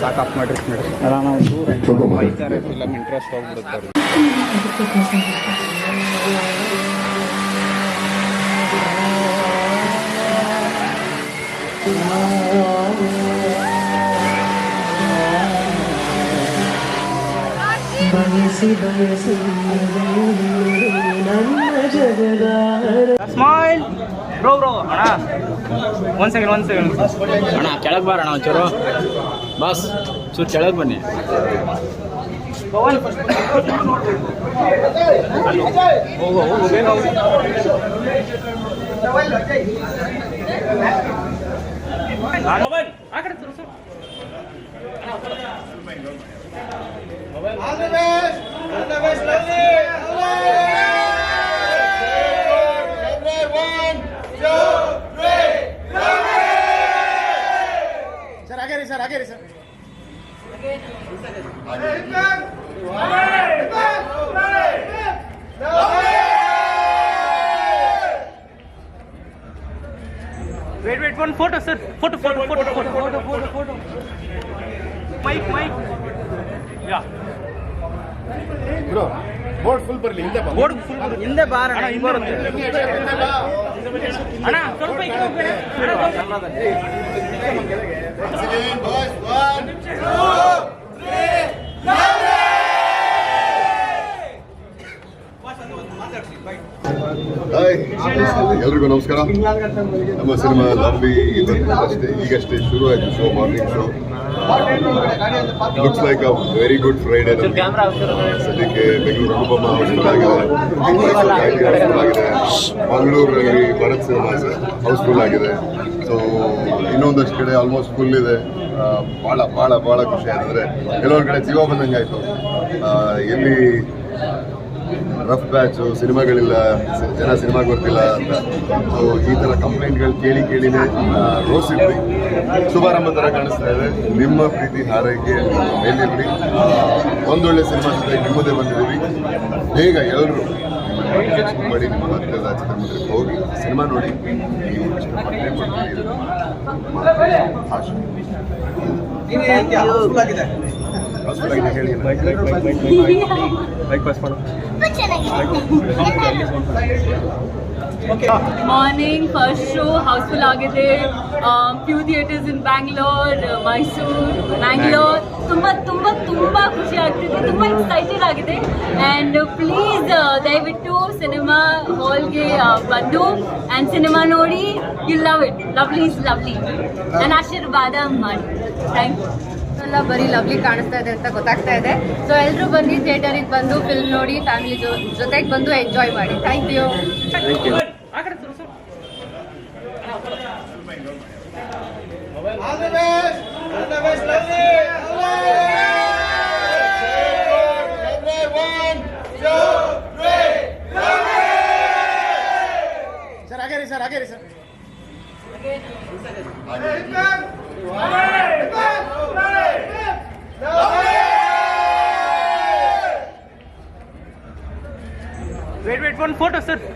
ಸಾಕು ಆಫ್ ಮಾಡ್ರಿ ಮೇಡಮ್ ದೂರ ಬೈತಾರೆ ಫಿಲಮ್ ಇಂಟ್ರೆಸ್ಟ್ ಹೋಗ್ಬಿಡುತ್ತೆ ಬಯಸಿ ಬಯಸಿ ನನ್ನ ಜಗದ ಸ್ಮೈಲ್ ಬ್ರೋ ಬ್ರೋ ಅಣ್ಣ. ಒಂದು ಸೆಕೆಂಡ್ ಒಂದು ಸೆಕೆಂಡ್ ಅಣ್ಣ ಕೆಳಗೆ ಬಾರಣ ಒಂಚೂರು. ಬಸ್ ಚೂರು ಕೆಳಗೆ ಬನ್ನಿ. ಹೋಗು ಹೋಗು ಬೇಗ ಹೋಗು ಆ ಕಡೆ ತೋರ್ಸು. Wait, wait, one photo, sir. Photo, photo, photo, photo, photo, photo, photo. Mic, mic. Yeah. Bro board full ಬರಲಿ ಹಿಂದೆ ಬಾ ಬೋರ್ಡ್ ಫುಲ್ ಹಿಂದೆ ಬಾರ ಅಣ್ಣ ಹಿಂದೆ ಬರುತ್ತೆ ಅಣ್ಣ ಸ್ವಲ್ಪ ಈ ಕಡೆ ಹೋಗ್ಬೇಡ. ಅಣ್ಣ, ಸ್ವಲ್ಪ- ಹಾಯ್ ಎಲ್ರಿಗೂ ನಮಸ್ಕಾರ. ನಮ್ಮ ಸಿನಿಮಾ ಲವ್ಲಿ ಅಷ್ಟೇ ಈಗಷ್ಟೇ ಶುರು ಆಯಿತು show morning show looks like a very good Friday ಸದ್ಯಕ್ಕೆ ಬೆಂಗಳೂರು ಅನುಪಮ ಹೌಸ್ಫುಲ್ ಆಗಿದೆ ಮಂಗಳೂರಲ್ಲಿ ಭರತ್ ಸಿನಿಮಾಸ್ ಹೌಸ್ಫುಲ್ ಆಗಿದೆ ಸೊ ಇನ್ನೊಂದಷ್ಟು ಕಡೆ ಆಲ್ಮೋಸ್ಟ್ ಫುಲ್ ಇದೆ ಭಾಳ ಭಾಳ ಭಾಳ ಖುಷಿ ಆಗಿದೆ ಕೆಲವೊಂದು ಕಡೆ ಜೀವ ಬಂದಂಗೆ ಆಯಿತು ಎಲ್ಲಿ ರಫ್ ಬ್ಯಾಚು ಸಿನಿಮಾಗಳಿಲ್ಲ, ಜನ ಸಿನಿಮಾಗೆ ಬರ್ತಿಲ್ಲ ಅಂತ. ಸೊ ಈ ಥರ ಕಂಪ್ಲೇಂಟ್ಗಳು ಕೇಳಿ ಕೇಳಿನೇ ರೋಸಿದ್ವಿ ಶುಭಾರಂಭ ಥರ ಕಾಣಿಸ್ತಾ ಇದೆ. ನಿಮ್ಮ ಪ್ರೀತಿ ಹಾರೈಕೆ ಮೇಲಿರಲಿ. ಒಂದೊಳ್ಳೆ ಸಿನಿಮಾ ಜೊತೆ ನಿಮ್ಮದೇ ಬಂದಿದ್ದೀವಿ. ಬೇಗ ಎಲ್ಲರೂ ನಿಮ್ಮನ್ನು ಮಾಡಿ, ನಿಮ್ಮ ಹತ್ತಿರದ ಚಿತ್ರಮಂದಿರಕ್ಕೆ ಹೋಗಿ ಸಿನಿಮಾ ನೋಡಿ. ಹಾಸ್ಪಿಟಲ್ಗೆ ಹೇಳಿ ಮಾರ್ನಿಂಗ್ ಫಸ್ಟ್ ಶೋ ಹೌಸ್ಫುಲ್ ಆಗಿದೆ few theatres in Bangalore Mysuru Mangalore ತುಂಬ ತುಂಬ ತುಂಬ ಖುಷಿ ಆಗ್ತಿದೆ ತುಂಬ ಎಕ್ಸೈಟೆಡ್ ಆಗಿದೆ ಆ್ಯಂಡ್ ಪ್ಲೀಸ್ ದಯವಿಟ್ಟು ಸಿನಿಮಾ ಹಾಲ್ಗೆ ಬಂದು ಆ್ಯಂಡ್ ಸಿನಿಮಾ ನೋಡಿ you love it lovely is lovely ನನ್ನ ಆಶೀರ್ವಾದ ಮಾಡಿ ಥ್ಯಾಂಕ್ ಯು ಎಲ್ಲ ಬರೀ ಲವ್ಲಿ ಕಾಣಿಸ್ತಾ ಇದೆ ಅಂತ ಗೊತ್ತಾಗ್ತಾ ಇದೆ ಸೊ ಎಲ್ಲರೂ ಬನ್ನಿ ಥಿಯೇಟರಿಗೆ ಬಂದು ಫಿಲ್ಮ್ ನೋಡಿ ಫ್ಯಾಮಿಲಿ ಜೊತೆಗೆ ಬಂದು ಎಂಜಾಯ್ ಮಾಡಿ ಥ್ಯಾಂಕ್ ಯು ಆ ಕಡೆ ತೋರ್ಸು. Wait, wait, one photo, sir.